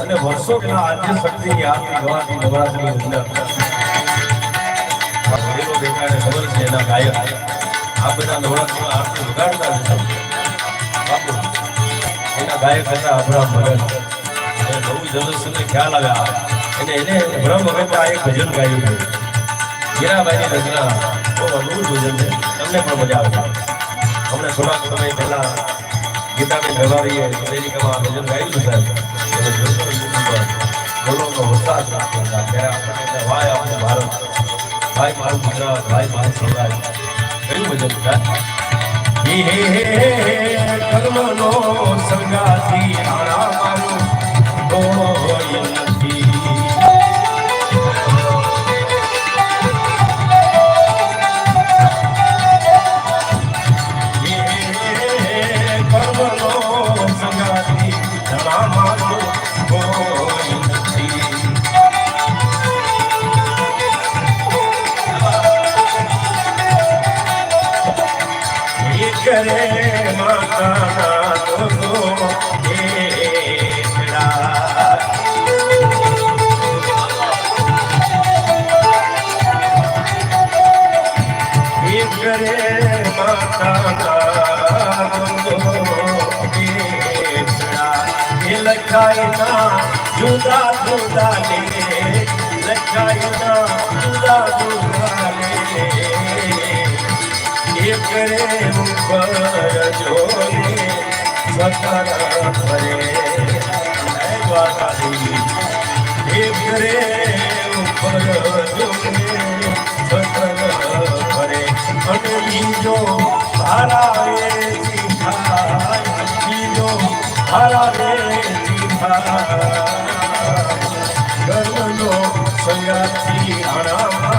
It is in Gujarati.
અને વર્ષોના આદ્ય શક્તિની આરતી ગવાતી નવરાત્રી ખબર છે એના ગાયક. આ બધા નવરાત્રિમાં આરતી વગાડતા હતા. એના ગાયક હતા અબ્રાહમ ભગત. અને બહુ જબરદસ્તને ખ્યાલ આવ્યા. અને એને બ્રહ્મ ભગતના એક ભજન ગાયું હતું. હીરાબાઈની રચના. બહુ અદભુત ભજન છે. તમને પણ મજા આવશે. હમણાં થોડાક સમય પહેલા ગીતાબેન રવારીએ આ ભજન ગાયું છે સાહેબ બોલોનો વરસાદ ત્યારે આપણને વાય આપણું ભારત ભાઈ મારું ગુજરાત ભાઈ મારું સૌરાષ્ટ્ર કયું ભજન હે હે હે કર્મનો સંગાતી કરે માતા કરે માતા લખાય ના જુદા જુદા લે લખાય ના જુદા જુદા લે એકરે બીજો હારા રે જીભાઈ બીજો હારા રે સંગાથી આણામાં